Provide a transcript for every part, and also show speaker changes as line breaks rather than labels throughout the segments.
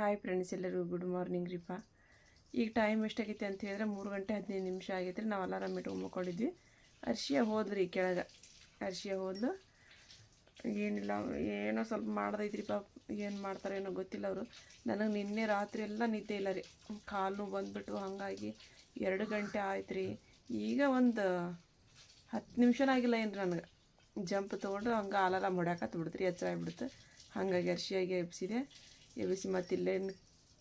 Hi friends ಎಲ್ಲರಿಗೂ good morning ರೀಪ. ಈಗ ಟೈಮ್ ಎಷ್ಟಾಗೈತೆ ಅಂತ ಹೇಳಿದ್ರೆ ಮೂರು ಗಂಟೆ ಹದಿನೈದು ನಿಮಿಷ ಆಗೈತೆ ರೀ. ನಾವು ಅಲಾರಾಮ್ ಇಟ್ಟು ಮಕ್ಕೊಂಡಿದ್ವಿ ಅರ್ಶಿಯ ಹೋದ್ರಿ ಕೆಳಗೆ. ಅರ್ಶಿಯ ಹೋದ್ಲು. ಏನಿಲ್ಲ, ಏನೋ ಸ್ವಲ್ಪ ಮಾಡ್ದೈತ್ರಿಪ್ಪ ಏನು ಮಾಡ್ತಾರೆ ಏನೋ ಗೊತ್ತಿಲ್ಲ ಅವರು. ನನಗೆ ನಿನ್ನೆ ರಾತ್ರಿ ಎಲ್ಲ ನಿದ್ದೆ ಇಲ್ಲ ರೀ. ಕಾಲು ಬಂದ್ಬಿಟ್ಟು ಹಾಗಾಗಿ ಎರಡು ಗಂಟೆ ಆಯ್ತು ರೀ. ಈಗ ಒಂದು ಹತ್ತು ನಿಮಿಷನೂ ಆಗಿಲ್ಲ ಏನು ನನಗೆ. ಜಂಪ್ ತೊಗೊಂಡು ಹಂಗೆ ಅಲಾರಾಮ್ ಹೊಡ್ಯಾಕತ್ತು ರೀ ಎಚ್ಚರ ಆಗ್ಬಿಡ್ತು ಹಾಗಾಗಿ ಅರ್ಶಿಯಾಗಿ ಎಬ್ಸಿದೆ. ಎಬ್ಬಿಸಿ ಮತ್ತು ಇಲ್ಲೇನು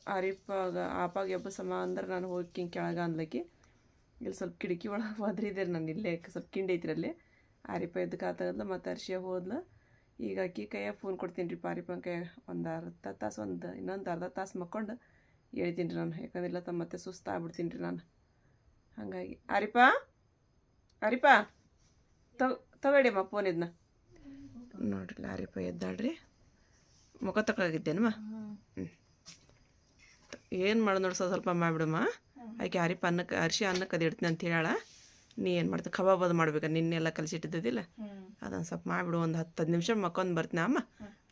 ಅರಿಪಾಗ ಆಪಾಗ ಎಬ್ಬಸಮ್ಮ ಅಂದ್ರೆ ನಾನು ಹೋಗಿ ಕೆಳಗೆ ಅಂದ್ಲಕ್ಕಿ ಇಲ್ಲಿ ಸ್ವಲ್ಪ ಕಿಟಕಿ ಒಳಗೆ ಒದ್ರಿದೆ ನಾನು ಇಲ್ಲೇ, ಸ್ವಲ್ಪ ಕಿಂಡಿ ಐತ್ರಿ ಅಲ್ಲಿ. ಆರಿಪ ಎದ್ದು ಆತಗದ್ಲು ಮತ್ತು ಅರ್ಶಿಯ ಹೋದ್ಲು. ಈಗ ಅಕ್ಕಿ ಕೈಯಾಗ ಫೋನ್ ಕೊಡ್ತೀನಿ ರೀ ಪಾರಿಪನ್ ಕೈಯಾಗ ಒಂದು ಅರ್ಧ ತಾಸು, ಒಂದು ಇನ್ನೊಂದು ಅರ್ಧ ತಾಸು ಮಕ್ಕೊಂಡು ಹೇಳ್ತೀನಿ ರೀ ನಾನು. ಯಾಕಂದ್ರೆ ಇಲ್ಲ ಮತ್ತೆ ಸುಸ್ತಾಗ್ಬಿಡ್ತೀನಿ ರೀ ನಾನು. ಹಾಗಾಗಿ ಆರಿಪ ಆರಿಪ ತಗೊಡಿಯಮ್ಮ ಫೋನ್ ಇದನ್ನ ನೋಡ್ರಿ ಆರಿಪ ಎದ್ದಾಳ್ರಿ. ಮುಖ ತಕ್ಕಾಗಿದ್ದೇನಮ್ಮ ಹ್ಞೂ ಏನು ಮಾಡೋದು ನೋಡಿ ಸ್ವಲ್ಪ ಸ್ವಲ್ಪ ಮಾಡಿಬಿಡಮ್ಮ. ಆಕೆ ಅರಿಪ ಅನ್ನಕ್ಕೆ ಅರಿಶಿ ಅನ್ನಕ್ಕೆ ಅದು ಇಡ್ತೀನಿ ಅಂತ ಹೇಳ ನೀ ಏನು ಮಾಡ್ತೀನಿ ಕಬಾಬ್ ಅದು ಮಾಡ್ಬೇಕು ನಿನ್ನೆಲ್ಲ ಕಲಿಸಿಟ್ಟಿದ್ದಿಲ್ಲ ಅದನ್ನು ಸ್ವಲ್ಪ ಮಾಡಿಬಿಡು ಒಂದು ಹತ್ತು ಹತ್ತು ನಿಮಿಷ ಮಕ್ಕೊಂದು ಬರ್ತೀನಿ ಅಮ್ಮ?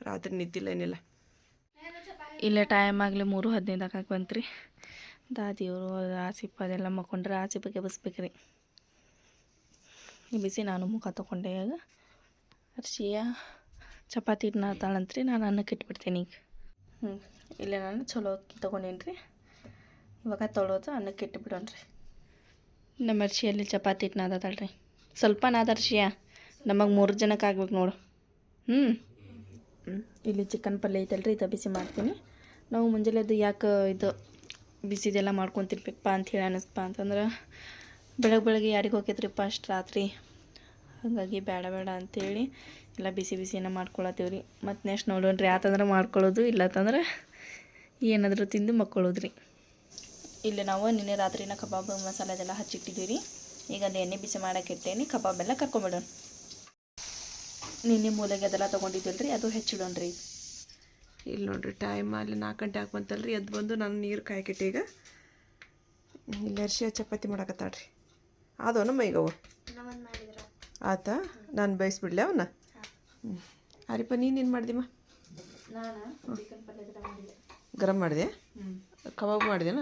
ರಾತ್ರಿ ನಿಂತಿಲ್ಲ ಏನಿಲ್ಲ.
ಇಲ್ಲೇ ಟೈಮ್ ಆಗಲಿ ಮೂರು ಹದಿನೈದಕ್ಕೆ ಬಂತ್ರಿ. ದಾದಿಯವರು ಆಸಿಪ್ ಅದೆಲ್ಲ ಮಕ್ಕೊಂಡ್ರೆ ಆಸಿಪಕ್ಕೆ ಬಸ್ಬೇಕು ರೀ ಬಿಸಿ ನಾನು ಮುಖ ತೊಗೊಂಡೆ ಈಗ ಅರ್ಶಿಯ ಚಪಾತಿ ಹಿಟ್ಟನ್ನ ತಾಳಂತ್ರಿ, ನಾನು ಅನ್ನಕ್ಕೆ ಇಟ್ಬಿಡ್ತೀನಿ ಈಗ. ಹ್ಞೂ ಇಲ್ಲೇ ನಾನು ಚಲೋ ತೊಗೊಂಡೇನಿ ರೀ ಇವಾಗ ತೊಳೋದು, ಅನ್ನಕ್ಕೆ ಇಟ್ಬಿಡೋಣ್ರಿ. ನಮ್ಮ ಅರ್ಶಿಯಲ್ಲಿ ಚಪಾತಿ ಹಿಟ್ಟು ನಾದತಾಳ್ರಿ ಸ್ವಲ್ಪ ನಾದರ್ಶಿಯ ನಮಗೆ ಮೂರು ಜನಕ್ಕೆ ಆಗ್ಬೇಕು ನೋಡು. ಹ್ಞೂ. ಇಲ್ಲಿ ಚಿಕನ್ ಪಲ್ಯ ಐತಲ್ರಿ, ಇದು ಬಿಸಿ ಮಾಡ್ತೀನಿ. ನಾವು ಮುಂಜಾನೆದು ಯಾಕೆ ಇದು ಬಿಸಿದೆಲ್ಲ ಮಾಡ್ಕೊಂಡು ಅಂತ ಹೇಳಿ ಅನ್ನಿಸ್ಪ ಅಂತಂದ್ರೆ ಬೆಳಗ್ಗೆ ಬೆಳಗ್ಗೆ ಯಾರಿಗೆ ಹೋಗಿದ್ರಿಪ್ಪ ಅಷ್ಟು ರಾತ್ರಿ ಹಾಗಾಗಿ ಬೇಡ ಬೇಡ ಅಂತೇಳಿ ಎಲ್ಲ ಬಿಸಿ ಬಿಸಿನ ಮಾಡ್ಕೊಳತ್ತೀವಿ ರೀ. ಮತ್ತು ನೆಕ್ಸ್ಟ್ ರೀ ಆತಂದ್ರೆ ಮಾಡ್ಕೊಳ್ಳೋದು ಇಲ್ಲತ್ತಂದ್ರೆ ಏನಾದರೂ ತಿಂದು ಮಕ್ಕೊಳ್ಳೋದು ರೀ. ಇಲ್ಲಿ ನಾವು ನಿನ್ನೆ ರಾತ್ರಿನ ಕಬಾಬ್ ಮಸಾಲೆ ಅದೆಲ್ಲ ಹಚ್ಚಿಟ್ಟಿದ್ದೀವಿ ರೀ. ಈಗ ಅದು ಎಣ್ಣೆ ಬಿಸಿ ಮಾಡಕ್ಕೆ ಇಟ್ಟೇನಿ ಕಬಾಬ್ ಎಲ್ಲ ಕರ್ಕೊಂಬಿಡೋಣ. ನಿನ್ನೆ ಮೂಲೆಗೆ ಅದೆಲ್ಲ ತೊಗೊಂಡಿದ್ದಿಲ್ಲ ರೀ ಅದು ಹೆಚ್ಚಿಡೋಣ್ರಿ
ಇಲ್ಲಿ ನೋಡಿರಿ ಟೈಮ್ ಅಲ್ಲಿ ನಾಲ್ಕು ಗಂಟೆ ಹಾಕ್ಬಂತಲ್ಲ ರೀ ಅದು ಬಂದು ನಾನು ನೀರು ಕಾಯ್ಕಿಟ್ಟೆ ಈಗ ಇಲ್ಲಿ ಅರ್ಶಿಯ ಚಪಾತಿ ಮಾಡಕತ್ತಾಳ್ರಿ. ಅದವನಮ್ಮ ಈಗ ಅವು ಆತ? ನಾನು ಬೇಯಿಸ್ಬಿಡ್ಲೆ ಅವನ್ನ ಹ್ಞೂ ಅರಿಪ ನೀನೇನು ಮಾಡ್ದಿಮ್ಮ? ಗರಂ ಮಾಡಿದೆ? ಕಬಾಬ್ ಮಾಡಿದೆನ?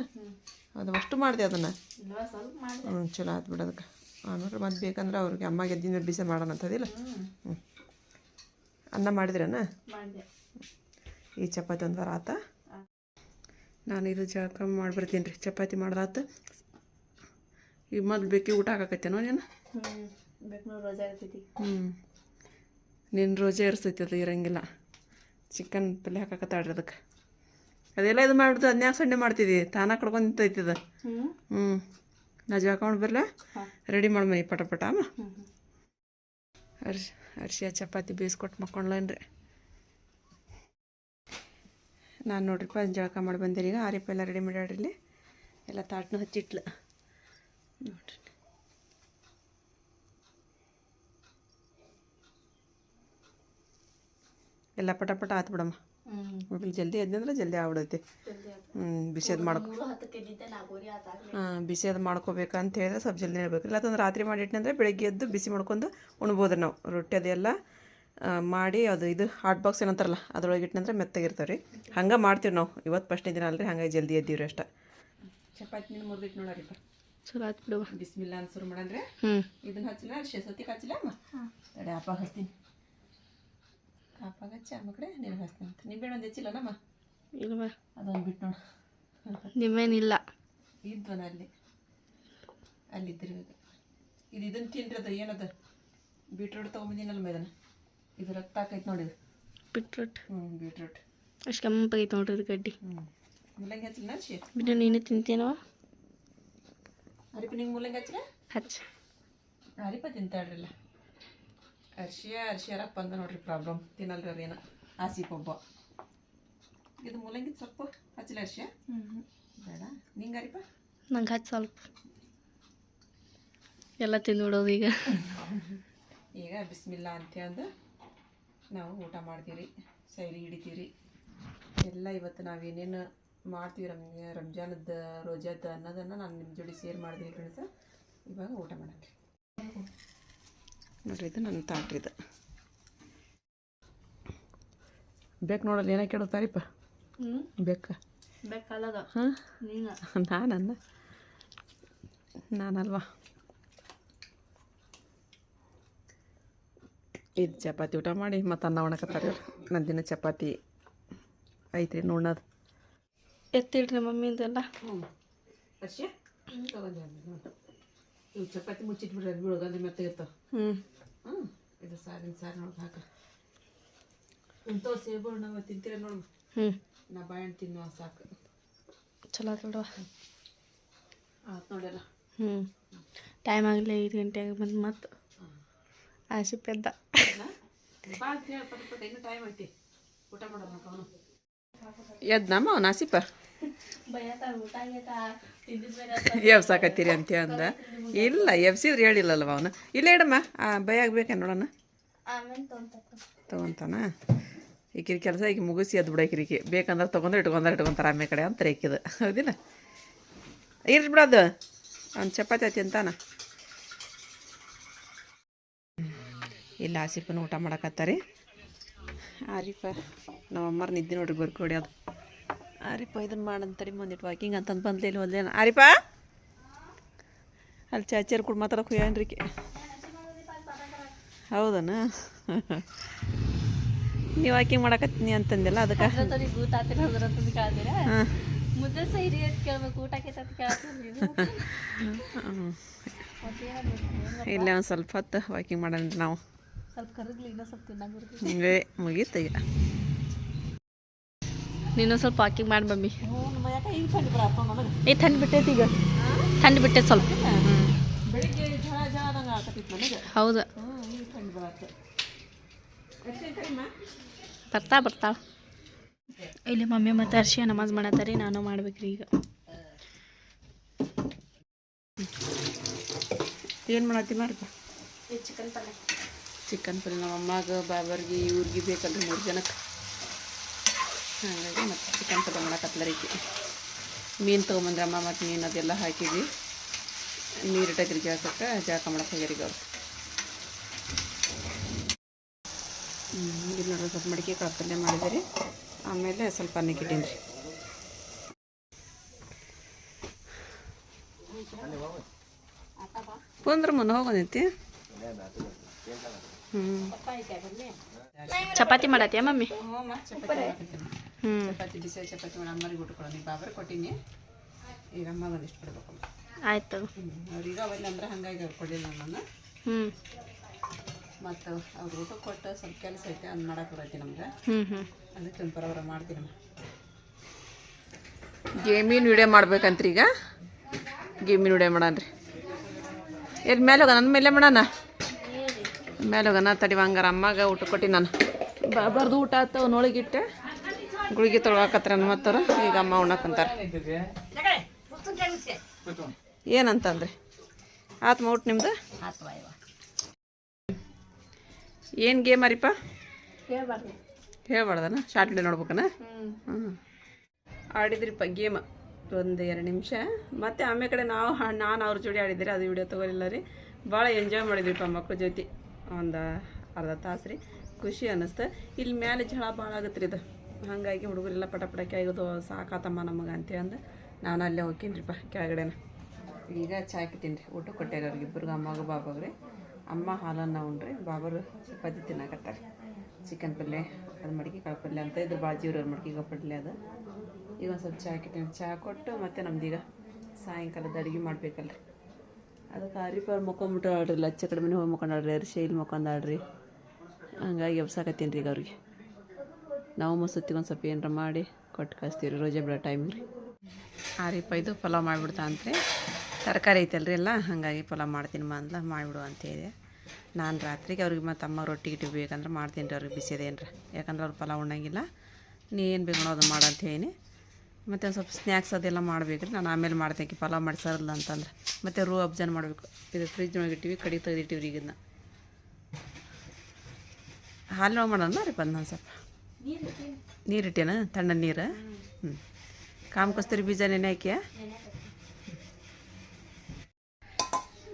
ಅದು ಅಷ್ಟು ಮಾಡಿದೆ ಅದನ್ನು? ಹ್ಞೂ ಚಲೋ ಆಯ್ತು ಬಿಡು ಅದಕ್ಕೆ. ಆಮೇಲೆ ಮತ್ತೆ ಬೇಕಂದ್ರೆ ಅವ್ರಿಗೆ ಅಮ್ಮ ಗೆದ್ದಿನ ಬಿಸಿ ಮಾಡೋಣ ಅಂತದಿಲ್ಲ ಹ್ಞೂ ಅನ್ನ ಮಾಡಿದ್ರೇನ?
ಮಾಡಿದೆ.
ಈ ಚಪಾತಿ ಒಂದು ವಾರ ಆತ? ನಾನು ಇದು ಜಳಕ ಮಾಡಿಬಿಡ್ತೀನಿ ರೀ. ಚಪಾತಿ ಮಾಡ್ದಾತು ಈಗ ಮೊದಲು ಬೇಕಿ ಊಟ ಹಾಕಕತ್ತೇನೋ ನೀನು
ಹ್ಞೂ ಬೇಕು ರೋಜಾ ಇರ್ತೈತಿ.
ಹ್ಞೂ ನಿನ್ನ ರೋಜೆ ಇರ್ತೈತಿ ಅದು ಇರಂಗಿಲ್ಲ. ಚಿಕನ್ ಪಲ್ಯ ಹಾಕಾಕತ್ತಾಡ್ರಿ ಅದಕ್ಕೆ. ಅದೆಲ್ಲ ಇದು ಮಾಡಿಬಿಡ್ತು ಹದಿನಾಲ್ಕು ಸಂಡೆ ಮಾಡ್ತಿದ್ದಿ ತಾನ ಕಡ್ಕೊಂಡು ನಿಂತೈತಿ ಅದು
ಹ್ಞೂ
ನಾ ಹಾಕೊಂಡು ಬರಲ? ರೆಡಿ ಮಾಡಿ ಮನೆ ಪಟ ಪಟ ಅಮ್ಮ ಅರ್ಶಿ ಅರ್ಶಿಯ ಚಪಾತಿ ಬೇಯಿಸ್ಕೊಟ್ಟು ಮಕ್ಕೊಂಡ್ಲೇನ್ರಿ ನಾನು ನೋಡ್ರಿಪ್ಪ ಜಳಕ ಮಾಡಿ ಬಂದಿರಿ. ಈಗ ಆರಿಪ ಎಲ್ಲ ರೆಡಿ ಮಾಡ್ಯಾಡ್ರಿ ಇಲ್ಲಿ. ಎಲ್ಲ ತಾಟ್ನೂ ಹಚ್ಚಿಟ್ಲು. ನೋಡ್ರಿ. ಎಲ್ಲ ಪಟ ಪಟ ಆತು ಬಿಡಮ್ಮ.
ಹ್ಞೂ
ಮೊಬೈಲ್ ಜಲ್ದಿ ಎದ್ದಂದ್ರೆ ಜಲ್ದಿ ಆಗ್ಬಿಡೈತಿ ಹ್ಞೂ ಬಿಸಿದು ಮಾಡ್ಕೊ ಹಾಂ ಬಿಸಿದು ಮಾಡ್ಕೋಬೇಕಂತ ಹೇಳಿದ್ರೆ ಸ್ವಲ್ಪ ಜಲ್ದಿ ಇಲ್ಲ ಇಲ್ಲಾಂದ್ರೆ ರಾತ್ರಿ ಮಾಡಿಟ್ನಂದ್ರೆ ಬೆಳಿಗ್ಗೆ ಎದ್ದು ಬಿಸಿ ಮಾಡ್ಕೊಂಡು ಉಣ್ಬೋದು ನಾವು. ರೊಟ್ಟಿ ಅದೆಲ್ಲ ಮಾಡಿ ಅದು ಇದು ಹಾಟ್ ಬಾಕ್ಸ್ ಏನಂತಾರಲ್ಲ ಅದ್ರೊಳಗೆ ಇಟ್ನಂದ್ರೆ ಮೆತ್ತಗಿರ್ತಾವೆ ರೀ ಹಂಗೆ ಮಾಡ್ತೀವಿ ನಾವು. ಇವತ್ತು ಫಸ್ಟ್ ದಿನ ಅಲ್ರಿ ಹಂಗಾಗಿ ಜಲ್ದಿ ಎದ್ದೀವ್ರಿ ಅಷ್ಟೇ. ಚಪಾತಿ ಮುರಿದಿಟ್ಟು ನೋಡರಿಪ್ಪ.
ಚಲೋ ಆಯ್ತು ಬಿಡುವ
ಬಿಸ್ಮಿಲ್ಲ ಅನ್ಸರು ಮಾಡಂದ್ರೆ
ಹ್ಞೂ
ಇದನ್ನ ಹಚ್ಚಿಲ್ಲ ಶೇಸತಿ ಹಚ್ಚಿಲ್ಲ ಅಮ್ಮ. ತಡೆ ಅಪ್ಪ ಹಚ್ತೀನಿ. ಅಪ್ಪಾಗ ಹಚ್ಚಿ ಅಮ್ಮ ಕಡೆ ನೀನು ಹಚ್ತೀನಿ ಅಂತ ನಿಂಬೆಹಣ್ಣು ಒಂದು ಹೆಚ್ಚಿಲ್ಲನಮ್ಮ
ಇಲ್ವಾ?
ಅದೊಂದು ಬಿಟ್ಟು ನೋಡು.
ನಿಮ್ಮೇನಿಲ್ಲ.
ಇದ್ವನ ಅಲ್ಲಿ. ಅಲ್ಲಿದ್ದಿರ್ಬೇಕು ಇದು ಇದನ್ನು ತಿನ್ರಿ ಅದು ಏನದು? ಬೀಟ್ರೂಟ್ ತೊಗೊಂಬಂದಿನಲ್ಲ ಮೇದನ? ಇದು ರಕ್ತ ಹಾಕೈತೆ ನೋಡಿ ಇದು.
ಬಿಟ್ರೊಟ್ಟು
ಹ್ಞೂ ಬೀಟ್ರೂಟ್.
ಅಷ್ಟು ಕೆಂಪಾಗೈತೆ ನೋಡ್ರಿ ಇದು ಗಡ್ಡಿ.
ಹ್ಞೂ ಮುಲ್ಲಂಗಿ ಹಚ್ಚಿಲ್ಲ ನಡ್ಸಿ
ಬಿಟ್ಟು ನೀನು ತಿಂತೇನೋ?
ಅರಿಪ ನಿಂಗೆ ಮುಲ್ಲಂಗಿ ಹಚ್ಚಿಲ್ಲ?
ಹಚ್ಚ.
ಅರಿಪ ತಿಂತಾಳ್ರಿಲ್ಲ. ಅರ್ಶಿಯ ಅರ್ಶಿಯರಪ್ಪ ಅಂದ ನೋಡ್ರಿ ಪ್ರಾಬ್ಲಮ್ ತಿನ್ನಲ್ರಿ ಆಸಿ ಒಬ್ಬ ಇದು ಮೂಲಂಗಿ ಸೊಪ್ಪು ಹಚ್ಚಿಲ್ಲ ಅರ್ಶಿಯ ಬೇಡ. ನಿಂಗೆ ಅರಿಪ
ನಂಗೆ ಹಚ್ಚ ಸ್ವಲ್ಪ. ಎಲ್ಲ ತಿಂದ್ಬಿಡೋದು ಈಗ.
ಈಗ ಬಿಸ್ಮಿಲ್ಲ ಅಂತ ಅಂದು ನಾವು ಊಟ ಮಾಡ್ತೀವಿ ಸೈಲಿ ಹಿಡಿತೀವಿ ಎಲ್ಲ ಇವತ್ತು ನಾವೇನೇನು ಮಾಡ್ತೀವಿ ರಮ್ ರಂಜಾನದ ರೋಜಾದ ಅನ್ನೋದನ್ನು ನಾನು ನಿಮ್ಮ ಜೋಡಿ ಸೇರ್ ಮಾಡಿದೀನಿ ಫ್ರೆಂಡ್ಸ ಇವಾಗ ಊಟ ಮಾಡೋಣ ನೋಡ್ರಿ ಇದು ನನ್ನ ತಾಟ್ರಿ ಇದು. ಬೇಕು ನೋಡಲ್ಲ ಏನಕ್ಕೆ ಕೇಳೋ
ಬೆಕ್ಕ
ಹಾಂ?
ನೀನು?
ನಾನನ್ನ? ನಾನಲ್ವಾ? ಇದು ಚಪಾತಿ ಊಟ ಮಾಡಿ ಮತ್ತು ಅನ್ನ ಒಣಕತ್ತಾರೆ ನನ್ನ ದಿನ ಚಪಾತಿ ಐತ್ರಿ ನೋಡೋದು
ಎತ್ತಿಡ್ರಿ ಮಮ್ಮಿಂದೆಲ್ಲ
ಇವು ಚಪಾತಿ ಮುಚ್ಚಿಟ್ಬಿಡ್ರಿ ಅದು ಬಿಡೋದು ಮತ್ತೆ ಇರ್ತಾವ
ಹ್ಞೂ
ಹ್ಞೂ ಇದು ಸಾರಿನ ಸಾರು ನೋಡಿ ಹಾಕ ಇಂಥ ಸೇಬು ನಾವು ತಿಂತೀರ ನೋಡು
ಹ್ಞೂ
ನಾ ಬಾಳೆಹಣ್ಣು ತಿನ್ನುವ ಸಾಕು
ಚಲೋ ಆತ್ ಬಿಡವ
ಆಯ್ತು ನೋಡಲ್ಲ
ಹ್ಞೂ ಟೈಮ್ ಆಗಲಿ ಐದು ಗಂಟೆಗೆ ಬಂದು ಮತ್ತೆ ಆಸೆ ಎದ್ದ
ಬಾ ಅಂತ ಹೇಳಿ ಪಟ ಪಟ ಇನ್ನೂ ಟೈಮ್ ಐತಿ ಊಟ ಮಾಡೋಣ ಅವನು ಎದ್ನಮ್ಮ ಅವ್ನು ಆಸಿಪ ಎಬ್ಸಾಕತ್ತೀರಿ ಅಂತ ಅಂದ. ಇಲ್ಲ ಎಬ್ಸಿದ್ರೆ ಹೇಳಿಲ್ಲಲ್ವ ಅವನು. ಇಲ್ಲ ಇಡಮ್ಮ ಭಯ ಆಗ್ಬೇಕ ನೋಡೋಣ? ತಗೊಂತಾನ? ಈಕಿರಿ ಕೆಲಸ ಈಗ ಮುಗಿಸಿ ಅದು ಬಿಡಾಕಿರಿಕೆ ಬೇಕಂದ್ರೆ ತೊಗೊಂಡ್ರೆ ಇಟ್ಕೊಂಡ್ರೆ ಇಟ್ಕೊಂತಾರೆ ಆಮೇಲೆ ಕಡೆ ಅಂತ ರೇಕಿದ. ಹೌದಿಲ್ಲ? ಇರ್ಲಿ ಬಿಡೋದು ಅವ್ನು ಚಪಾತಿ ತಿಂತಾನ ಇಲ್ಲ, ಆಸಿಫನ ಊಟ ಮಾಡಕತ್ತಾರಿ. ಆರಿಫ ನಮ್ಮ ಅಮ್ಮರ ನಿದ್ದೆ ನೋಡ್ರಿ ಬರ್ಕೊಡಿ ಹೊಡ್ಯೋದು. ಆರಿಫ ಇದನ್ನ ಮಾಡಂತಡಿ ಮುಂದಿಟ್ಟು ವಾಕಿಂಗ್ ಅಂತಂದು ಬಂದ್ಲಿಲ್ಲ ಇಲ್ಲ ಆರಿಪ ಅಲ್ಲಿ ಚಾಚರ್ ಕೂಡ ಮಾತಾಡೋಕೆ ಹೋಗ್ಯಾನ್ರಿಕೆ ಹೌದನ? ನೀವು ವಾಕಿಂಗ್ ಮಾಡಕತ್ತೀನಿ ಅಂತಂದಿಲ್ಲ ಅದಕ್ಕೆ?
ಮುದ್ದೆ ಸೈರಿ ಅಂತ ಕೇಳ್ಬೇಕು ಕೇಳ್ತೀನಿ
ಇಲ್ಲೇ ಒಂದು ಸ್ವಲ್ಪ ಹೊತ್ತು ವಾಕಿಂಗ್ ಮಾಡೋಣ ನಾವು.
ಸ್ವಲ್ಪ ಕರಗ್ಲಿ ಇನ್ನೂ ಸ್ವಲ್ಪ ತಿನ್ನಕ್ ಬರ್ತೀವಿ
ಹಿಂಗೆ ಮುಗೀತು ಈಗ.
ನೀನು ಸ್ವಲ್ಪ ವಾಕಿಂಗ್ ಮಾಡಿ
ನನಗೆ
ಏ ಥಂಡಿ ಬಿಟ್ಟೈತಿ ಈಗ. ಥಂಡಿ ಬಿಟ್ಟೈತಿ ಸ್ವಲ್ಪ. ಹೌದು. ಬರ್ತಾ ಬರ್ತಾ. ಇಲ್ಲಿ ಮಮ್ಮಿ ಮತ್ತು ಅರ್ಶಿಯ ನಮಾಜ್ ಮಾಡತ್ತಾರಿ ನಾನು ಮಾಡ್ಬೇಕ್ರಿ ಈಗ.
ಏನು ಮಾಡತ್ತಿ ಮಾಡ್ಕ
ಚಿಕನ್ ಪಲ್ಯ
ಚಿಕನ್ ಪಲ್ಯ ನಮ್ಮ ಅಮ್ಮಗೆ ಬಾಬರ್ಗೆ ಇವ್ರಿಗೆ ಬೇಕಲ್ರಿ ಮೂರು ಜನಕ್ಕೆ. ಹಾಗಾಗಿ ಮತ್ತು ಚಿಕನ್ ಪಲ್ಯ ಮಾಡಕತ್ಲ ರೀತಿ. ಮೀನು ತೊಗೊಂಬಂದ್ರಮ್ಮ ಮತ್ತು ಮೀನು ಅದೆಲ್ಲ ಹಾಕಿದ್ವಿ. ನೀರು ಇಟ್ಟೈತ್ರಿ ಜಾಕಕ್ಕೆ ಜಾಕ ಮಾಡಕ್ಕೆ ಹೋಗ್ಯಾರೀಗ ಅವ್ರು. ಇಲ್ಲಿ ನೋಡೋದು ಸ್ವಲ್ಪ ಮಡಿಕೆ ಕಾಳು ಪಲ್ಯ ಮಾಡಿದ್ರಿ. ಆಮೇಲೆ ಸ್ವಲ್ಪ ಅನ್ನಕ್ಕೆ ಇಟ್ಟೀನಿ ರೀ ಕುಂದ್ರ ಮುನ್ನ ಹೋಗೋದೈತಿ. ಹ್ಞೂ
ಚಪಾತಿ ಮಾಡತ್ತೀಯ ಮಮ್ಮಿ?
ಚಪಾತಿ ಬಿಸಿ ಚಪಾತಿ ಮಾಡಿ ಅಮ್ಮರಿಗೆ ಊಟ ನೀವು ಬಾಬರ್ ಕೊಟ್ಟೀನಿ. ಈಗ ಅಮ್ಮ ಒಂದಿಷ್ಟು ಕೊಡ್ಬೇಕು
ಆಯ್ತು.
ಅವ್ರಿಗೆ ಅವೆಲ್ಲ ಅಂದ್ರೆ ಹಂಗಾಗಿ ಅವ್ರು ಕೊಡಲಿಲ್ಲ ನಾನು
ಹ್ಞೂ
ಮತ್ತು ಅವ್ರು ಊಟ ಕೊಟ್ಟು ಸ್ವಲ್ಪ ಕೆಲಸ ಐತೆ ಅದು ಮಾಡಕ್ಕೆ ಬರೈತಿ ನಮ್ಗೆ.
ಹ್ಞೂ ಹ್ಞೂ
ಅದಕ್ಕೆ ಒಂದು ಪರವರ ಮಾಡ್ತೀನಿ ಗೇಮಿನ ವಿಡಿಯೋ ಮಾಡ್ಬೇಕಂತ್ರಿ ಈಗ? ಗೇಮಿನ ವಿಡಿಯೋ ಮಾಡಣ್ರಿ ಎಲ್ಲಿ ಮೇಲೆ ಹೋಗೋಣ? ನನ್ನ ಮೇಲೆ ಮಾಡೋಣ? ಮೇಲೆ ಹೋಗೋಣ ತಡಿ ಹಂಗಾರ ಅಮ್ಮಗೆ ಊಟ ಕೊಟ್ಟಿ ನಾನು. ಬಾಬಾರ್ದು ಊಟ ಆತು ನೋಳಿಗಿಟ್ಟೆ ಗುಳಿಗೆ ತೊಗೊಳಕತ್ರ ನನ್ನ ಮತ್ತವ್ರು ಈಗ ಅಮ್ಮ ಉಣ್ಣಕ್ಕಂತಾರೆ ಏನಂತಂದ್ರಿ? ಆತ್ಮ ಊಟ ನಿಮ್ದು? ಏನು ಗೇಮ್
ಹೇಳ್ಬಾರ್ದು
ಹೇಳ್ಬಾರ್ದನ? Short video ನೋಡ್ಬೇಕನ?
ಹ್ಞೂ
ಆಡಿದ್ರಿಪ್ಪ ಗೇಮ್. ಒಂದು ಎರಡು ನಿಮಿಷ. ಮತ್ತು ಆಮೇಲೆ ಕಡೆ ನಾವು ನಾನು ಅವ್ರ ಜೋಡಿ ಆಡಿದ್ರಿ ಅದು ವಿಡಿಯೋ ತಗೋಲಿಲ್ಲ ರೀ. ಭಾಳ ಎಂಜಾಯ್ ಮಾಡಿದ್ರಿಪ್ಪ ಮಕ್ಳ ಜೊತೆ. ಒಂದು ಅರ್ಧ ತಾಸು ರೀ. ಖುಷಿ ಅನ್ನಿಸ್ತು ಇಲ್ಲಿ ಮ್ಯಾಲೆ ಝಳ ಭಾಳ ಆಗತ್ತೆ ರೀ ಇದು. ಹಾಗಾಗಿ ಹುಡುಗರೆಲ್ಲ ಪಟ ಪಟಕ್ಕೆ ಆಗೋದು ಸಾಕಾತಮ್ಮ ನಮಗೆ ಅಂತೇಳಿ ನಾನು ಅಲ್ಲೇ ಹೋಗ್ತೀನಿ ಕೆಳಗಡೆನ. ಈಗ ಚಾಕಿತೀನಿ ರೀ ಊಟ ಕೊಟ್ಟೇರಿ ಅವ್ರಿಗೆ ಇಬ್ಬರಿಗೆ ಅಮ್ಮಗೆ, ಬಾಬಾಗ್ರಿ. ಅಮ್ಮ ಹಾಲನ್ನು ಉಣ್ರಿ ಬಾಬರು ಚಪಾತಿ ತಿನ್ನಕತ್ತಾರೆ. ಚಿಕನ್ ಪಲ್ಯ ಅದು ಮಡಿಕೆ ಕಾಳು ಪಲ್ಯ ಅಂತ ಇದ್ರ ಬಾಜಿ ಜೀವ್ರ ಮಡಿಕೆ ಪಲ್ಯ ಅದು. ಈಗ ಒಂದು ಸ್ವಲ್ಪ ಚಹಾ ಹಾಕಿಟ್ಟಿನಿ. ಚಹಾ ಕೊಟ್ಟು ಮತ್ತೆ ನಮ್ದೀಗ ಸಾಯಂಕಾಲದ ಅಡುಗೆ ಮಾಡಬೇಕಲ್ರಿ. ಅದಕ್ಕೆ ಅರಿಪ ಅವ್ರು ಮಕ್ಕೊಂಬಿಟ್ಟು ಆಡ್ರಿ, ಲಚ್ಚ ಕಡಿಮೆ ಹೋಗಿ ಮುಕೊಂಡಾಡ್ರಿ ಅರಿಶಿ ಇಲ್ಲಿ ಮಕ್ಕೊಂಡಾಡ್ರಿ ಹಂಗಾಗಿ ಎಬ್ಸಾಕತ್ತೀನಿ ರೀ ಈಗ ಅವ್ರಿಗೆ. ನಾವು ಮಸೂತಿ ಒಂದು ಸ್ವಲ್ಪ ಏನಾರ ಮಾಡಿ ಕೊಟ್ಟು ಕಳಿಸ್ತೀವಿ ರೋಜೆ ಬಿಡೋ ಟೈಮಿಗೆ ರೀ. ಆರಿಪ ಇದು ಪಲಾವ್ ಮಾಡಿಬಿಡ್ತಾ ಅಂತ್ರಿ. ತರಕಾರಿ ಐತಲ್ರಿ ಎಲ್ಲ, ಹಾಗಾಗಿ ಪಲಾವ್ ಮಾಡ್ತೀನಿ ಬಂದ್ಲ ಮಾಡಿಬಿಡು ಅಂತೇಳಿ ನಾನು ರಾತ್ರಿಗೆ ಅವ್ರಿಗೆ ಮತ್ತು ಅಮ್ಮ ರೊಟ್ಟಿ ಗಿಟ್ಟಿ ಬೇಕಂದ್ರೆ ಮಾಡ್ತೀನಿ ರೀ ಅವ್ರಿಗೆ ಬಿಸಿದೇನ್ರಿ ಯಾಕಂದ್ರೆ ಅವ್ರು ಪಲಾವ್ ಉಣ್ಣಂಗಿಲ್ಲ. ನೀ ಏನು ಬೇಕು ಅದು ಮಾಡು ಅಂತ ಹೇಳಿ ಮತ್ತು ಒಂದು ಸ್ವಲ್ಪ ಸ್ನ್ಯಾಕ್ಸ್ ಅದೆಲ್ಲ ಮಾಡಬೇಕ್ರಿ. ನಾನು ಆಮೇಲೆ ಮಾಡ್ತೇನೆ ಪಲಾವ್ ಮಾಡಿ ಸರಲ್ಲ ಅಂತಂದ್ರೆ. ಮತ್ತು ರೂ ಅಬ್ಜನ್ ಮಾಡಬೇಕು. ಇದು ಫ್ರಿಜ್ ಒಳಗೆ ಇಟ್ಟಿವಿ, ಕಡಿ ತೆಗೆದಿಟ್ಟಿವಿ ರೀ ಇದನ್ನ. ಹಾಲು ಮಾಡೋಣ ರೀ ಬಂದು ಸ್ವಲ್ಪ ನೀರು ಇಟ್ಟೇನ? ತಣ್ಣ ನೀರು? ಹ್ಞೂ ಕಾಮ ಕಸ್ತೂರಿ ಬೀಜ ನೆನೆ ಹಾಕಿಯ?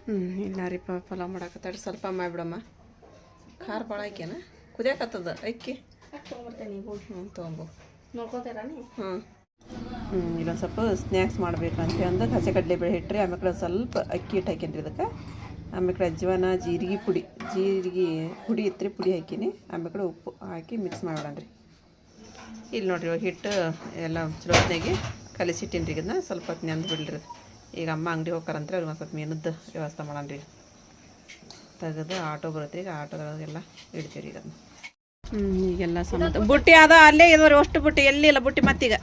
ಹ್ಞೂ ಇಲ್ಲ ರೀ, ಪ, ಪಲಾವ್ ಮಾಡಕತ್ತಾಡ್ರಿ ಸ್ವಲ್ಪ ಮಾಡಿಬಿಡಮ್ಮ ಖಾರ ಭಾಳ ಹಾಕ್ಯನ. ಕುದಿಯಾಕತ್ತದ ಅಕ್ಕಿ? ಹ್ಞೂ ಇಲ್ಲೊಂದು ಸ್ವಲ್ಪ ಸ್ನ್ಯಾಕ್ಸ್ ಅಂತ ಅಂದು. ಹಸಿ ಕಡಲೆಬೇಳೆ ಹಿಟ್ರಿ ಆಮೇಲೆ ಸ್ವಲ್ಪ ಅಕ್ಕಿ ಹಿಟ್ಟು ರೀ ಇದಕ್ಕೆ. ಆಮೇಲೆ ಅಜ್ವಾನ ಜೀರಿಗೆ ಪುಡಿ. ಜೀರಿಗೆ ಪುಡಿ ಇತ್ತು ಪುಡಿ ಹಾಕಿನಿ. ಆಮೇಲೆ ಉಪ್ಪು ಹಾಕಿ ಮಿಕ್ಸ್ ಮಾಡೋಣ ಇಲ್ಲಿ ನೋಡ್ರಿ ಹಿಟ್ಟು ಎಲ್ಲ ಚಲೋತ್ನಾಗಿ ಕಲಿಸಿಟ್ಟಿನಿ ರೀ ಇದನ್ನ. ಸ್ವಲ್ಪ ಹೊತ್ತು ನೆಂದು ಬಿಡ್ರಿ. ಈಗ ಅಮ್ಮ ಅಂಗಡಿ ಹೋಗ್ತಾರಂದ್ರೆ ಅವ್ರಿಗೆ ಒಂದು ಸ್ವಲ್ಪ ಮೀನದ್ದು ವ್ಯವಸ್ಥೆ ಮಾಡೋಣ ರೀ. ತೆಗೆದು ಆಟೋ ಬರುತ್ತೆ, ಈಗ ಆಟೋದೊಳಗೆಲ್ಲ ಇಡ್ತೀವಿ ರೀ ಅದನ್ನು ಈಗೆಲ್ಲ ಸಮೇತ ಬುಟ್ಟಿ ಅದ, ಅಲ್ಲೇ ಇದಾವ್ರಿ ಅಷ್ಟು ಬುಟ್ಟಿ, ಎಲ್ಲಿ ಇಲ್ಲ ಬುಟ್ಟಿ ಮತ್ತೀಗ.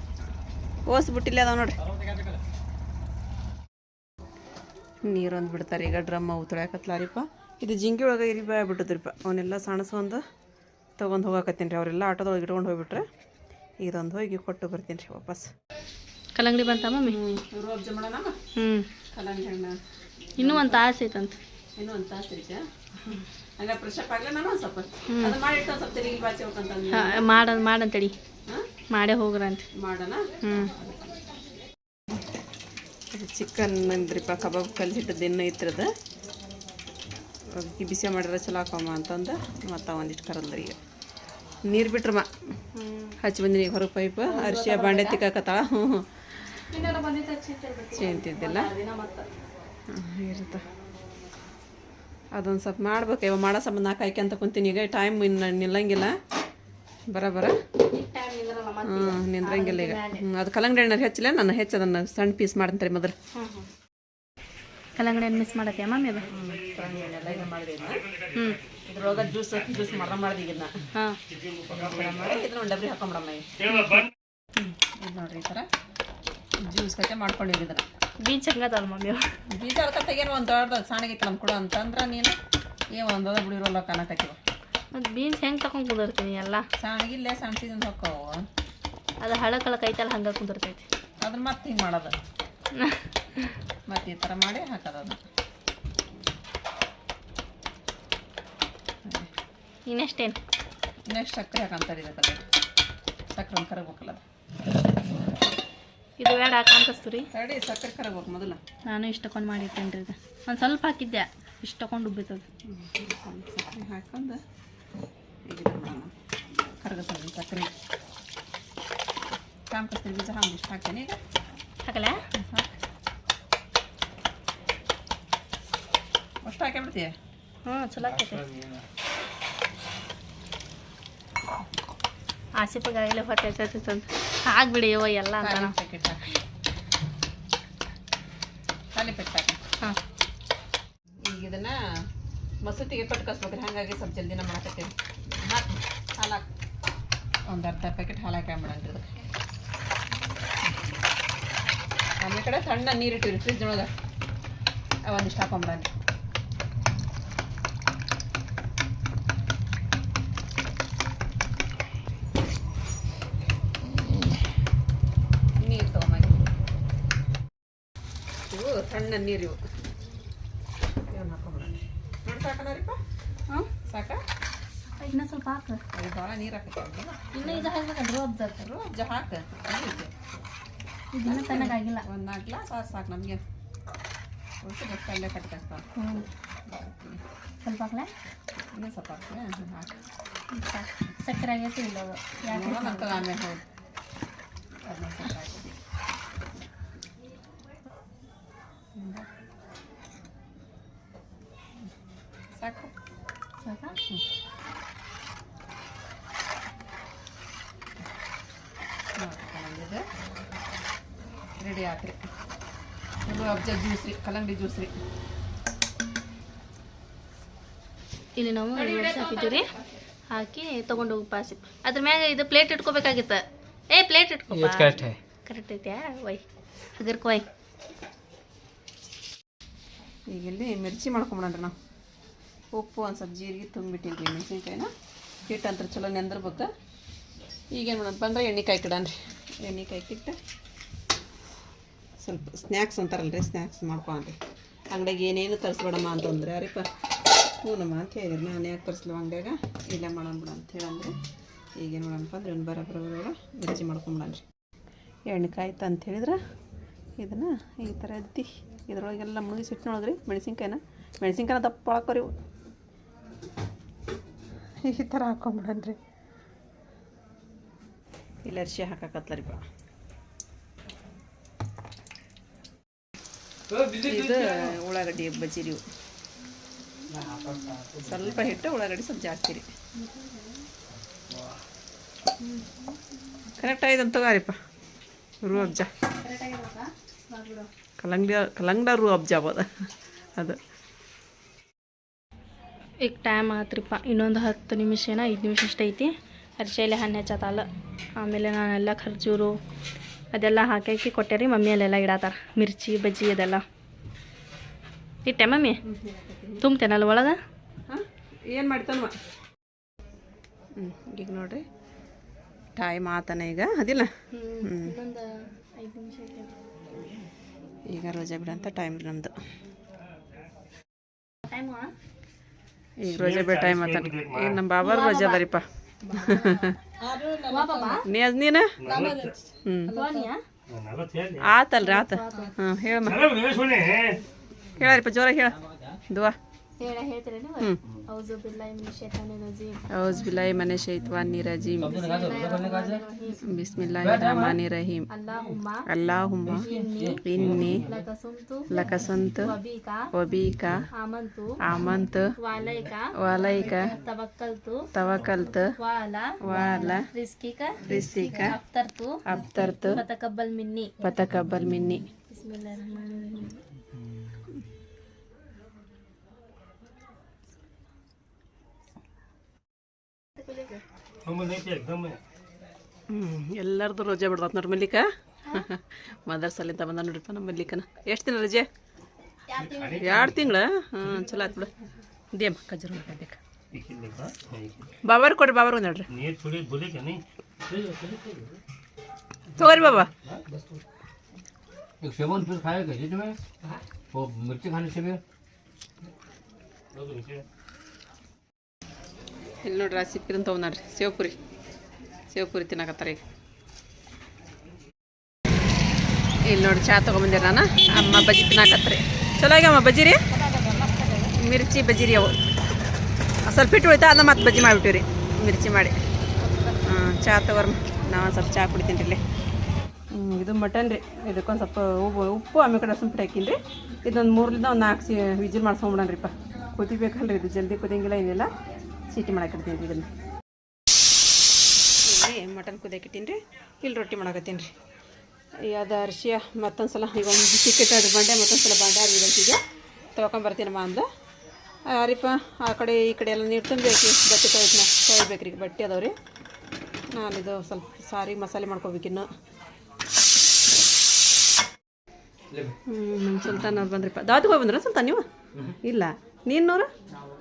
ಓಸ್ ಬುಟ್ಟಿಲಿ ಅದಾವ ನೋಡ್ರಿ. ನೀರೊಂದು ಬಿಡ್ತಾರೆ, ಈಗ ಡ್ರಮ್ ಅವು ತೊಳ್ಯಾಕತ್ಲಾರಿಪ್ಪ. ಇದು ಜಿಂಗಿ ಒಳಗೆ ಇರಿ ಬಿಟ್ಟದ್ರಿಪ್ಪ. ಅವನ್ನೆಲ್ಲ ಸಣಸ್ಕೊಂಡು ತೊಗೊಂಡು ಹೋಗಾಕತ್ತೀನಿ ರೀ, ಅವರೆಲ್ಲ ಆಟೋದೊಳಗೆ ಇಟ್ಕೊಂಡು ಹೋಗ್ಬಿಟ್ರೆ. ಇದೊಂದು ಹೋಗಿ ಕೊಟ್ಟು ಬರ್ತೀನಿ ರೀ ವಾಪಸ್.
ಕಲ್ಲಂಗಡಿ ಬಂತ ಮಮ್ಮಿ?
ಹ್ಞೂ ಕಲ್ಲಂಗಡಿ ಹಣ್ಣು
ಇನ್ನೂ ಒಂದು ತಾಸು ಐತಂತ.
ಇನ್ನೂ ಒಂದು ತಾಸು ಐತೆ? ಹಂಗ ಫ್ರೆಶ್ ಅಪ್ ನಾನು ಒಂದು ಸ್ವಲ್ಪ? ಅದು ಮಾಡಿಟ್ಟು ಒಂದು ಸ್ವಲ್ಪ ತೆರಿಗೆ ಬಾಚಿ ಹೋಗ್ಕಂತ
ಮಾಡ ಮಾಡಂತಡಿ
ಹಾಂ?
ಮಾಡೇ ಹೋಗ್ರಂತ
ಮಾಡೋಣ
ಹ್ಞೂ
ಚಿಕನ್ ಅಂದ್ರಿಪ್ಪ ಕಬಾಬ್ ಕಲಿಸಿಟ್ಟದ್ದು ದಿನ ಇತ್ತರದ ಅದಕ್ಕೆ ಬಿಸಿ ಮಾಡಿದ್ರೆ ಚಲೋ ಹಾಕಮ್ಮ ಅಂತಂದು ಮತ್ತೆ ಒಂದಿಷ್ಟು ಕರಲ್ರಿ ಈಗ ನೀರು ಬಿಟ್ರಮ್ಮ ಹಚ್ಚಿ ಬಂದಿನಿ ಹೊರಗೆ ಪೈಪ್, ಅರಿಶಿಯ ಬಾಂಡೆ ತಿಕ್ಕಾಕತ್ತಾಳ. ಹ್ಞೂ ಚೇಂತಿದ್ದಿಲ್ಲ ಇರುತ್ತ. ಅದೊಂದು ಸ್ವಲ್ಪ ಮಾಡ್ಬೇಕು. ಇವಾಗ ಮಾಡೋ ಸಂಬಂಧ ನಾಲ್ಕು ಹಾಕ್ಯಂತ ಕುಂತೀನಿ. ಈಗ ಟೈಮ್ ಇನ್ನು ನಿಲ್ಲಂಗಿಲ್ಲ. ಬರ ಬರ. ಹ್ಞೂ ನಿಂದ್ರಂಗಿಲ್ಲ ಈಗ. ಅದು ಕಲಂಗಡಿ ಹಣ್ಣು ಹೆಚ್ಚಿಲ್ಲ. ನಾನು ಹೆಚ್ಚು ಅದನ್ನು ಸಣ್ಣ ಪೀಸ್ ಮಾಡ್ತೀನಿ ಮೊದಲು
ಕಲ್ಲಂಗಡಿ ಮಿಸ್ ಮಾಡತ್ತೆ ಮ್ಯಾಮ್ ಇದು?
ಎಲ್ಲ ಇದು ಮಾಡಿದೆ
ಹ್ಞೂ
ಇದ್ರೊಳಗೆ ಜ್ಯೂಸ್ ಜ್ಯೂಸ್ ಮರ ಮಾಡಿದೆ ಇದನ್ನ
ಹಾಂ.
ಇದನ್ನ ಒಂದು ಡಬ್ರಿ ಹಾಕೊಂಬಿಡಮ್ಮ ಇದು ನೋಡ್ರಿ ಈ ಥರ ಜ್ಯೂಸ್ ಕತೆ ಮಾಡ್ಕೊಂಡಿದ್ದು ಇದನ್ನ
ಬೀಚ್ ಹಂಗದಲ್ಲ ಮಮ್ಮಿ
ಬೀಜ ಅದಕ್ಕೆ ತೆಗೇನು ಒಂದು ದೊಡ್ಡದು ಸಣ್ಣಗಿತ್ತು ನಮ್ಮ ಕೂಡ ಅಂತಂದ್ರೆ ನೀನು ಏ ಒಂದದ ಬಿಡಿರೋಲ್ಲ ಕಾಣಕತ್ತೀವ
ಮತ್ತು ಬೀನ್ಸ್ ಹೆಂಗೆ ತಗೊಂಡು ಕುಂದಿರ್ತೀನಿ ಎಲ್ಲ?
ಸಣ್ಣಗಿಲ್ಲೇ ಸಣ್ಣ ಸೀಸನ್ ಹೊಕ್ಕವು.
ಅದು ಹಳಕ್ ಕಳ ಕೈತಲ್ಲ ಹಂಗೆ ಕುಂದಿರ್ತೈತಿ.
ಅದನ್ನ ಮತ್ತೆ ಹಿಂಗೆ ಮಾಡೋದು. ಮತ್ತೆ ಈ ಥರ ಮಾಡಿ ಹಾಕೋದು
ಇನ್ನೆಷ್ಟೇನು?
ನೆಕ್ಸ್ಟ್ ಸಕ್ಕರೆ ಹಾಕಂತಾರೆ ಇದಕ್ಕೆ ಸಕ್ಕರೆ ಒಂದು ಕರಗಬೇಕಲ್ಲ ಅದು.
ಇದು ಬೇಡ ಹಾಕಂತಸ್ತು ರೀ.
ತಡಿ ಸಕ್ಕರೆ ಕರಗಬೇಕು ಮೊದಲು.
ನಾನು ಇಷ್ಟಕೊಂಡು ಮಾಡಿರ್ತೇನೆ ರೀ ಇದು ಒಂದು ಸ್ವಲ್ಪ ಹಾಕಿದ್ದೆ ಇಷ್ಟಕೊಂಡು ಉಬ್ಬಿತದ
ಸ್ವಲ್ಪ ಸಕ್ಕರೆ ಹಾಕೊಂಡು ಕರಗಸಲ್ಲಿ ಸಕ್ಕರೆ. ಕಾಂಕಸ್ತಿ ಬೀಜ ಹಾಕಿ ಇಷ್ಟು ಹಾಕ್ತೇನೆ ಈಗ.
ಹಾಕಲ್ಲ
ಹಾಕ್. ಅಷ್ಟು ಹಾಕಿ ಬಿಡ್ತೀಯ
ಹ್ಞೂ ಚಲೋ ಆಗ್ತೈತೆ ಆಸಿಪಗಾಗಲೇ ಹೊಟ್ಟೆ ಹಚ್ಚೈತಂತ ಆಗ್ಬಿಡಿ ಯವ್ವ ಎಲ್ಲ ಅಂತ
ಪ್ಯಾಕೆಟ್ ಹಾಕಿ ಖಾಲಿ ಪ್ಯಾಕೆಟ್
ಹಾಂ
ಈಗ ಇದನ್ನ ಮಸೂತಿಗೆ ಕೊಟ್ಟು ಕಸ್ಬೇಕ್ರಿ. ಹಾಗಾಗಿ ಸ್ವಲ್ಪ ಜಲ್ದಿನ ಮಾಡಕತ್ತೀವಿ ಹಾಕಿ ಹಾಲು ಹಾಕಿ ಒಂದು ಅರ್ಧ ಪ್ಯಾಕೆಟ್ ಹಾಲು ಹಾಕಿ ಬಿಡಂರಿ ಇದಕ್ಕೆ. ಆಮೇಲೆ ಕಡೆ ತಣ್ಣ ನೀರು ಇಟ್ಟಿವ್ರಿ ಫ್ರಿಜ್ ಒಳಗೆ. ಒಂದಿಷ್ಟು ಹಾಕೊಂಬಿಡಂರಿ ನೀರು ತೊಗೊಂಬಂದು ಇವು ಸಣ್ಣ ನೀರು ಇವು. ಇವನ್ನ ಹಾಕೊಂಬಿಡಂರಿ ನೋಡಿ ಸಾಕನರಿಪ್ಪ
ಹಾಂ?
ಸಾಕ?
ಇನ್ನೂ ಸ್ವಲ್ಪ ಹಾಕು.
ಭಾಳ ನೀರು ಹಾಕೈತಿ
ಇನ್ನೂ ಇದು ಹಾಕ್ಬೇಕಂದ್ರೆ ರೋಬ್
ರೋಜ ಹಾಕ.
ಇದನ್ನ ತಣ್ಣಗಾಗಿಲ್ಲ.
ಒಂದು ನಾಲ್ಕು ಗ್ಲಾಸ್ ಆರು ಸಾಕು ನಮಗೆ. ಒಟ್ಟು ಬಸ್ ಅಲ್ಲೇ ಕಟ್ಕೊಳ್ತಾವೆ
ಹ್ಞೂ ಸ್ವಲ್ಪ ಹಾಕ್ಲಾ?
ಇನ್ನೂ ಸ್ವಲ್ಪ ಹಾಕಿ.
ಸಾಕು ಸಕ್ಕರೆ ಆಗೈತೆ ಯಾಕೆ
ಅಂತ ಆಮೇಲೆ ಹೌದು ಅದನ್ನ ಸ್ವಲ್ಪ ಹಾಕಿದ್ವಿ ಸಾಕು.
ಸಾಕಾ?
ಕಲ್ಲಂಗಡಿ ರೆಡಿ ಆತ್ರಿ. ಇದು ಅಬ್ಜ ಜ್ಯೂಸ್ ರೀ ಕಲ್ಲಂಗಡಿ ಜ್ಯೂಸ್ ರೀ.
ಇಲ್ಲಿ ನಾವು ಹಾಕಿದ್ದೀವಿ ರೀ ಹಾಕಿ ತಗೊಂಡು ಹೋಗಿ ಪಾಸಿ ಅದ್ರ ಮ್ಯಾಗ ಇದು ಪ್ಲೇಟ್ ಇಟ್ಕೋಬೇಕಾಗಿತ್ತ. ಏ ಪ್ಲೇಟ್ ಇಟ್ಕೋ ಕರೆಕ್ಟ್ ಐತ್ಯಾ? ವೈ. ಹಗರ್ಕ ವೈ.
ಈಗ ಇಲ್ಲಿ ಮಿರ್ಚಿ ಮಾಡ್ಕೊಂಬಿಡೋಣ ನಾವು. ಉಪ್ಪು ಒಂದು ಸ್ವಲ್ಪ ಜೀರಿಗೆ ತುಂಬಿಟ್ಟಿದ್ವಿ ಮೆಣಸಿನ್ಕಾಯಿನ. ಹಿಟ್ಟು ಅಂತ ಚಲೋ ನೆಂದಿರ್ಬೇಕು. ಈಗೇನು ಮಾಡೋಣ? ಬಂದ್ರೆ ಎಣ್ಣೆ ಕಾಯಿ ಕಿಡನ್ರಿ ಎಣ್ಣೆ ಕಾಯಿ ಕಿಟ್ಟು ಸ್ವಲ್ಪ ಸ್ನ್ಯಾಕ್ಸ್ ಅಂತಾರಲ್ರಿ ಸ್ನ್ಯಾಕ್ಸ್ ಮಾಡ್ಕೊಂಡ್ರಿ ಅಂಗಡಿಗೆ ಏನೇನು ತರಿಸ್ಬೇಡಮ್ಮ ಅಂತಂದ್ರೆ ಅರಿಪ್ಪ ಹ್ಞೂನಮ್ಮ ಅಂತ ಹೇಳಿದ್ರು ನಾನು ಯಾಕೆ ತರಿಸ್ಲವ ಅಂಗಡಿಯಾಗ? ಇಲ್ಲೇ ಮಾಡೋಣ ಅಂತ ಹೇಳಂದ್ರೆ. ಈಗೇನು ಮಾಡೋಣಪ್ಪ ಅಂದ್ರೆ ಒಂದು ಬರ ಬರೋದ್ರೊಳಗೆ ಮಿರ್ಚಿ ಮಾಡ್ಕೊಂಬಿಡನ್ರಿ ಎಣ್ಣೆ ಕಾಯ್ತು ಅಂತ ಹೇಳಿದ್ರೆ? ಇದನ್ನು ಈ ಥರ ಎದ್ದಿ ಇದ್ರೊಳಗೆಲ್ಲ ಮುಳುಗಿಸಿ ನೋಡಿದ್ರಿ ಮೆಣಸಿನ್ಕಾಯಿನ. ಮೆಣಸಿನ್ಕಾಯಿನ ದಪ್ಪ ಹಾಕೋರಿ. ಈ ಥರ ಹಾಕೊಂಬಿಡನ್ರಿ ಇಲ್ಲರ್ಷಿ ಅರ್ಶಿ ಇದು ಉಳ್ಳಾಗಡ್ಡಿ ಬಜ್ಜಿ ರೀ ಇವು. ಸ್ವಲ್ಪ ಹಿಟ್ಟು ಉಳ್ಳಾಗಡ್ಡಿ ಸ್ವಲ್ಪ ಜಾಸ್ತಿ ರೀ. ಕರೆಕ್ಟ್ ಆಗಿದೆ ಅಂತ ತಗೋರಿಪ್ಪ. ರೂ ಅಬ್ಜಾ. ಕಲಂಗಡಿ ಕಲಂಗಡ ರೂ ಅಬ್ಜ ಅದು ಅದು.
ಈಗ ಟೈಮ್ ಆತ್ರಿಪ್ಪ. ಇನ್ನೊಂದು ಹತ್ತು ನಿಮಿಷ ಏನೋ? ಐದು ನಿಮಿಷ ಅಷ್ಟೈತಿ ಐತಿ. ಅರಿಶಿಲೆ ಹಣ್ಣು ಹಚ್ಚತ್ತಲ್ಲ ಆಮೇಲೆ ನಾನೆಲ್ಲ ಖರ್ಜೂರು ಅದೆಲ್ಲ ಹಾಕಿ ಹಾಕಿ ಕೊಟ್ಟೆ ರೀ ಮಮ್ಮಿ ಅಲ್ಲೆಲ್ಲ ಇಡತ್ತಾರ ಮಿರ್ಚಿ ಬಜ್ಜಿ ಅದೆಲ್ಲ. ಇಟ್ಟೆ ಮಮ್ಮಿ? ತುಂಬ್ತೇನಲ್ಲ ಒಳಗೆ?
ಹಾಂ ಏನು ಮಾಡ್ತಾನವ? ಹ್ಞೂ ಈಗ ನೋಡ್ರಿ. ಟೈಮ್ ಆತನ ಈಗ ಅದಿಲ್ಲ? ಈಗ ರೋಜಾ ಬಿಡಂತ ಟೈಮ್ ನಮ್ಮದು ಈಗ ರೋಜಾ ಬಿಡ ಟೈಮ್ ಆತನ. ಈಗ ನಮ್ಮ ಬಾಬಾರು ರೋಜಾ ಅದಾರಿಪ್ಪ ನೀ ನೀನು? ಹ್ಞೂ ಆತಲ್ರಿ ಆತ. ಹಾಂ ಹೇಳಮ್ಮ. ಹೇಳರಿಪ್ಪ ಜೋರಾಗಿ ಹೇಳ. ದುವಾ. टेढ़ा औज बिल्लाह मन
शैतान
रजीम औज
बिल्लाह
मन
इन्नी
लकसुमतु
लकसुमतु
वबीका
वबीका
आमंतु
आमंतु
वालैका
वालैका
तवक्कलतु
तवक्कलतु
वाला
वाला
रिस्किका
रिस्किका अफ्तरतु
अफ्तरतु मिन्नी
पतकब्बल मिन्नी बिस्मिल्लाहिर्रहमानिर्रहीम
ಹ್ಞೂ ರಜೆ ಬಿಡ್ದತ್ ನೋಡ್ರಿ ಮಲ್ಲಿಕ? ಮದರ್ಸಲ್ಲಿಂದ ಬಂದ ನೋಡ್ರಿಪ್ಪ ನಮ್ಮ ಮಲ್ಲಿಕನ. ಎಷ್ಟು ದಿನ ರಜೆ? ಎರಡು ತಿಂಗಳ? ಹಾಂ, ಚಲೋ ಆಯ್ತು ಬಿಡು. ದೇಮ್ ಕಜ್ಜರ ಬಾಬಾರ್ ಕೊಡ್ರಿ, ಬಾಬಾರ್ ನೋಡ್ರಿ ತಗೋರಿ ಬಾಬಾ.
एक सेवन फिर
ಇಲ್ಲಿ ನೋಡ್ರಿ ಸಿಪ್ಪಿದಂತ ತೊಗೊಂಡ್ರಿ ಸೇವ್ಪುರಿ. ಸೇವಪುರಿ ತಿನ್ನಕತ್ತಾರ ಈಗ. ಇಲ್ಲಿ ನೋಡ್ರಿ, ಚಾ ತೊಗೊಂಬಂದಿರ ನಾನು. ಅಮ್ಮ ಬಜ್ಜಿ ತಿನ್ನಾಕತ್ರಿ ಚಲೋ ಆಗ್ಯಾವ ಬಜ್ಜಿ ರೀ? ಮಿರ್ಚಿ ಬಜ್ಜಿ ರೀ ಅವು. ಸ್ವಲ್ಪ ಇಟ್ಟು ಉಳಿತಾ ಅದನ್ನ ಮತ್ತೆ ಬಜ್ಜಿ ಮಾಡಿಬಿಟ್ಟಿವ್ರಿ ಮಿರ್ಚಿ ಮಾಡಿ. ಹಾಂ, ಚಾ ತಗೋರ್ಮ. ನಾವು ಒಂದು ಸ್ವಲ್ಪ ಚಾ ಕುಡಿತೀನಿ ರೀ ಇದು ಮಟನ್ ರೀ. ಇದಕ್ಕೊಂದು ಸ್ವಲ್ಪ ಉಪ್ಪು ಉಪ್ಪು ಆಮೇಲೆ ಕಡೆ ಸ್ವಲ್ಪ ಹಾಕೀನಿ ರೀ. ಇದೊಂದು ಮೂರರಿಂದ ಒಂದು ನಾಲ್ಕು ಸಿ ವಿಜಿಲ್ ಮಾಡ್ಸ್ಕೊಂಬಿಡಣ್ರಿಪ್ಪ ರೀ ಇದು ಜಲ್ದಿ ಕುದಿಯಂಗಿಲ್ಲ ಏನಿಲ್ಲ. ಸೀಟಿ ಮಾಡಾಕಿಡ್ತೀನಿ ಇದನ್ನು. ಇಲ್ಲಿ ಮಟನ್ ಕುದಿಯಾಕಿಟ್ಟೀನಿ ರೀ ಇಲ್ಲಿ ರೊಟ್ಟಿ ಮಾಡಾಕತ್ತೀನಿ ರೀ. ಅದು ಅರ್ಶಿಯ ಮತ್ತೊಂದು ಸಲ ಈಗ ಒಂದು ಸಿಕ್ಕಿಟ್ಟು ಅದು ಬಂಡೆ ಮತ್ತೊಂದು ಸಲ ಬಂಡೆ ಈಗ ತೊಗೊಂಬರ್ತೀನಮ್ಮ ಅಂದ ಯಾರಿಪ್ಪ ಆ ಕಡೆ ಈ ಕಡೆ ಎಲ್ಲ ನೀರು ತುಂಬಬೇಕು, ಬಟ್ಟೆ ತೊಳಿತ ತೊಳಿಬೇಕು ರೀ ಬಟ್ಟೆ ಅದಾವೆ ರೀ ನಾನಿದು ಸ್ವಲ್ಪ ಸಾರಿ ಮಸಾಲೆ ಮಾಡ್ಕೋಬೇಕಿನ್ನು. ಹ್ಞೂ ಸುಲ್ತಾನ್ ಅವ್ರು ಬಂದ್ರಿಪ್ಪ. ದಾವತಿಗೆ ಹೋಗಿ ಬಂದ್ರ ಸುಲ್ತಾನ್ ನೀವು? ಇಲ್ಲ. ನೀನ್ನೂರು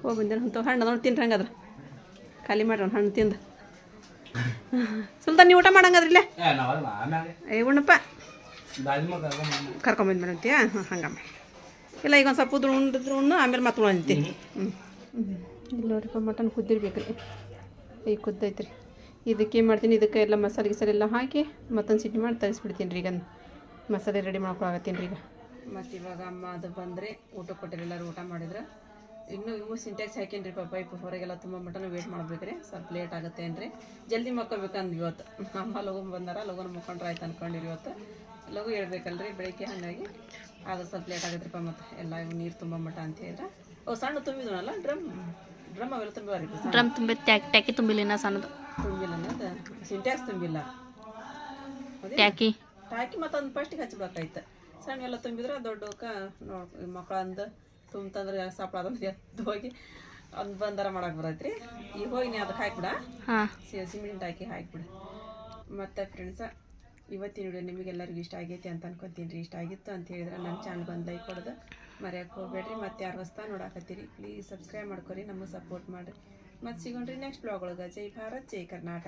ಹೋಗಿ ಬಂದಿರ ಅಂತ ಹಣ್ಣು ನೋಡಿ ತಿನ್ರಿ ಹಂಗಾದ್ರೆ. ಖಾಲಿ ಮಾಡ್ರಿ ಹಣ್ಣು ತಿಂದು. ಸುಲ್ತಾನ್ ನೀವು ಊಟ ಮಾಡಂಗಾದ್ರಿ ಇಲ್ಲೇ ಏ ಉಣ್ಣಪ್ಪ. ಕರ್ಕೊಂಬಂದು ಮೇಡಂತೀಯ ಹಾಂ ಹಂಗಮ್ಮ. ಇಲ್ಲ ಈಗ ಒಂದು ಸ್ವಲ್ಪ ಉದ್ರು ಉಂಡಿದ್ರು ಉಣ್ಣು ಆಮೇಲೆ ಮತ್ತೆ ಉಣ್ಣಂತಿ ಹ್ಞೂ ಇಲ್ಲಿ ನೋಡ್ರಿಪ್ಪ ಮಟನ್ ಕುದ್ದಿರ್ಬೇಕು ರೀ ಈಗ ಕುದ್ದೈತ್ರಿ. ಇದಕ್ಕೆ ಏನು ಮಾಡ್ತೀನಿ ಇದಕ್ಕೆ ಎಲ್ಲ ಮಸಾಲೆ ಗಿಸಾಲೆಲ್ಲ ಹಾಕಿ ಮತ್ತೊಂದು ಸಿಟಿ ಮಾಡಿ ತರಿಸ್ಬಿಡ್ತೀನಿ ರೀ ಈಗ. ಮಸಾಲೆ ರೆಡಿ ಮಾಡ್ಕೊಳಕತ್ತೀನಿ ರೀ ಈಗ. ಮತ್ತು ಇವಾಗ ಅಮ್ಮ ಅದು ಬಂದರೆ ಊಟ ಕೊಟ್ಟಿರಿ ಎಲ್ಲರೂ ಊಟ ಮಾಡಿದ್ರೆ. ಇನ್ನೂ ಇವು ಸಿಂಟ್ಯಾಕ್ಸ್ ಹಾಕೇನ್ರಿ ಪಾಪ ಇಪ್ಪ ಹೊರಗೆಲ್ಲ ತುಂಬ ಮಟನ ವೇಟ್ ಮಾಡ್ಬೇಕ್ರಿ. ಸ್ವಲ್ಪ ಲೇಟ್ ಆಗುತ್ತೆ ಏನ್ರಿ. ಜಲ್ದಿ ಮಕ್ಕೋಬೇಕಂದ್ ಇವತ್ತು. ಅಮ್ಮ ಲಗು ಬಂದಾರ ಲಗುನ ಮುಖಂಡ್ರೆ ಆಯ್ತು ಅನ್ಕೊಂಡಿರಿ ಇವತ್ತು. ಲಗು ಹೇಳ್ಬೇಕಲ್ರಿ ಬೆಳಿಗ್ಗೆ ಹಾಗಾಗಿ. ಅದು ಸ್ವಲ್ಪ ಲೇಟ್ ಆಗತ್ರಿಪ್ಪ ಮತ್ತು. ಎಲ್ಲ ಇವು ನೀರು ತುಂಬ ಮಟ ಅಂತ ಹೇಳಿದ್ರೆ. ಅವು ಸಣ್ಣ ತುಂಬಿದ್ವಲ್ಲ ಡ್ರಮ್? ಡ್ರಮ್ ಅವೆಲ್ಲ ತುಂಬಿವಾರಿ
ಡ್ರಮ್ ತುಂಬಿ ಟ್ಯಾಕ್ ಟ್ಯಾಕಿ ತುಂಬಿಲ್ಲ ಸಣ್ಣದು.
ತುಂಬಿಲ್ಲ ಅನ್ನೋದು ಸಿಂಟ್ಯಾಕ್ಸ್ ತುಂಬಿಲ್ಲ.
ಟ್ಯಾಕಿ.
ಹಾಕಿ ಮತ್ತೊಂದು ಫಸ್ಟಿಗೆ ಹಚ್ಬೇಕಾಯ್ತು ಸಣ್ಣ ಎಲ್ಲ ತುಂಬಿದ್ರೆ ದೊಡ್ಡವಕ್ಕ ನೋಡಿ ಮಕ್ಕಳಂದು ತುಂಬ್ತಂದ್ರೆ ಸಪ್ಳ ಅದಂದು ಎದ್ದು ಹೋಗಿ ಒಂದು ಬಂದಾರ ಮಾಡಕ್ಕೆ ಬರತ್ರಿ. ಈಗ ಹೋಗಿ ನೀ ಅದಕ್ಕೆ ಹಾಕ್ಬಿಡ. ಸಿಮೆಂಟ್ ಹಾಕಿ ಹಾಕ್ಬಿಡ. ಮತ್ತು ಫ್ರೆಂಡ್ಸ ಇವತ್ತಿನ ವಿಡಿಯೋ ನಿಮಗೆಲ್ಲರಿಗೂ ಇಷ್ಟ ಆಗೈತಿ ಅಂತ ಅನ್ಕೊತೀನಿ. ರೀ ಇಷ್ಟ ಆಗಿತ್ತು ಅಂತ ಹೇಳಿದ್ರೆ ನನ್ನ ಚಾನಲ್ ಒಂದು ಲೈಕ್ ಕೊಡೋದು ಮರೆಯೋಕೆ ಹೋಗ್ಬೇಡ್ರಿ. ಮತ್ತೆ ಯಾರು ಹೊಸ್ತಾ ನೋಡಾಕತ್ತೀರಿ ಪ್ಲೀಸ್ ಸಬ್ಸ್ಕ್ರೈಬ್ ಮಾಡ್ಕೊರಿ. ನಮಗೆ ಸಪೋರ್ಟ್ ಮಾಡಿರಿ. ಮತ್ತೆ ಸಿಗೋಣ್ರಿ ನೆಕ್ಸ್ಟ್ ಬ್ಲಾಗ್ ಒಳಗೆ. ಜೈ ಭಾರತ್ ಜೈ ಕರ್ನಾಟಕ.